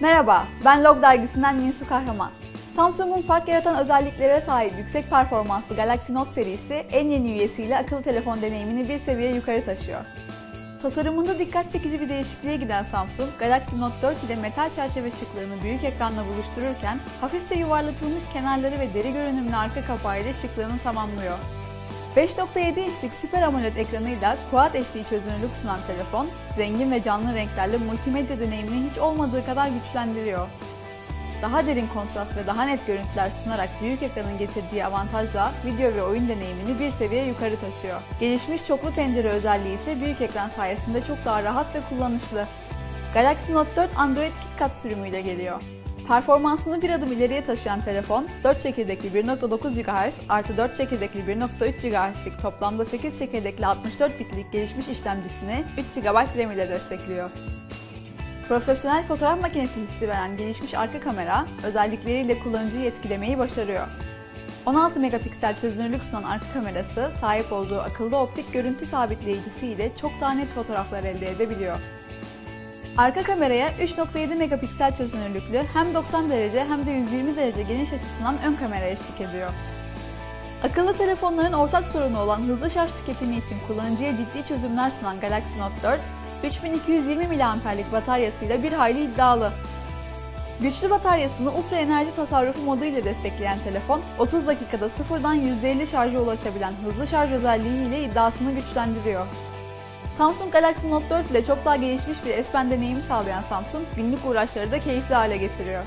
Merhaba, ben Log dergisinden Minsu Kahraman. Samsung'un fark yaratan özelliklere sahip yüksek performanslı Galaxy Note serisi en yeni üyesiyle akıllı telefon deneyimini bir seviye yukarı taşıyor. Tasarımında dikkat çekici bir değişikliğe giden Samsung, Galaxy Note 4 ile metal çerçeve şıklarını büyük ekranla buluştururken hafifçe yuvarlatılmış kenarları ve deri görünümlü arka kapağı ile şıklığını tamamlıyor. 5.7 inçlik Super AMOLED ekranıyla Quad HD çözünürlük sunan telefon, zengin ve canlı renklerle multimedya deneyimini hiç olmadığı kadar güçlendiriyor. Daha derin kontrast ve daha net görüntüler sunarak büyük ekranın getirdiği avantajla video ve oyun deneyimini bir seviye yukarı taşıyor. Gelişmiş çoklu pencere özelliği ise büyük ekran sayesinde çok daha rahat ve kullanışlı. Galaxy Note 4 Android KitKat sürümüyle geliyor. Performansını bir adım ileriye taşıyan telefon, 4 çekirdekli 1.9 GHz artı 4 çekirdekli 1.3 GHz'lik toplamda 8 çekirdekli 64 bitlik gelişmiş işlemcisini 3 GB RAM ile destekliyor. Profesyonel fotoğraf makinesi hissi veren gelişmiş arka kamera, özellikleriyle kullanıcıyı etkilemeyi başarıyor. 16 megapiksel çözünürlük sunan arka kamerası, sahip olduğu akıllı optik görüntü sabitleyicisi ile çok daha net fotoğraflar elde edebiliyor. Arka kameraya 3.7 megapiksel çözünürlüklü hem 90 derece hem de 120 derece geniş açı sunan ön kamera eşlik ediyor. Akıllı telefonların ortak sorunu olan hızlı şarj tüketimi için kullanıcıya ciddi çözümler sunan Galaxy Note 4, 3220 mAh'lik bataryasıyla bir hayli iddialı. Güçlü bataryasını ultra enerji tasarrufu modu ile destekleyen telefon, 30 dakikada sıfırdan %50 şarja ulaşabilen hızlı şarj özelliği ile iddiasını güçlendiriyor. Samsung Galaxy Note 4 ile çok daha gelişmiş bir S Pen deneyimi sağlayan Samsung, günlük uğraşları da keyifli hale getiriyor.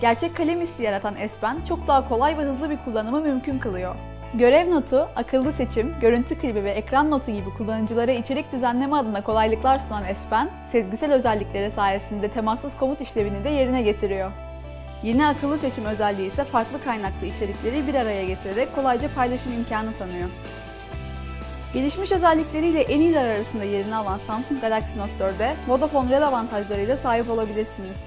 Gerçek kalem hissi yaratan S Pen, çok daha kolay ve hızlı bir kullanımı mümkün kılıyor. Görev notu, akıllı seçim, görüntü klibi ve ekran notu gibi kullanıcılara içerik düzenleme adına kolaylıklar sunan S Pen, sezgisel özellikleri sayesinde temassız komut işlevini de yerine getiriyor. Yeni akıllı seçim özelliği ise farklı kaynaklı içerikleri bir araya getirerek kolayca paylaşım imkanı tanıyor. Gelişmiş özellikleriyle en iyiler arasında yerini alan Samsung Galaxy Note 4'e Vodafone Red avantajlarıyla sahip olabilirsiniz.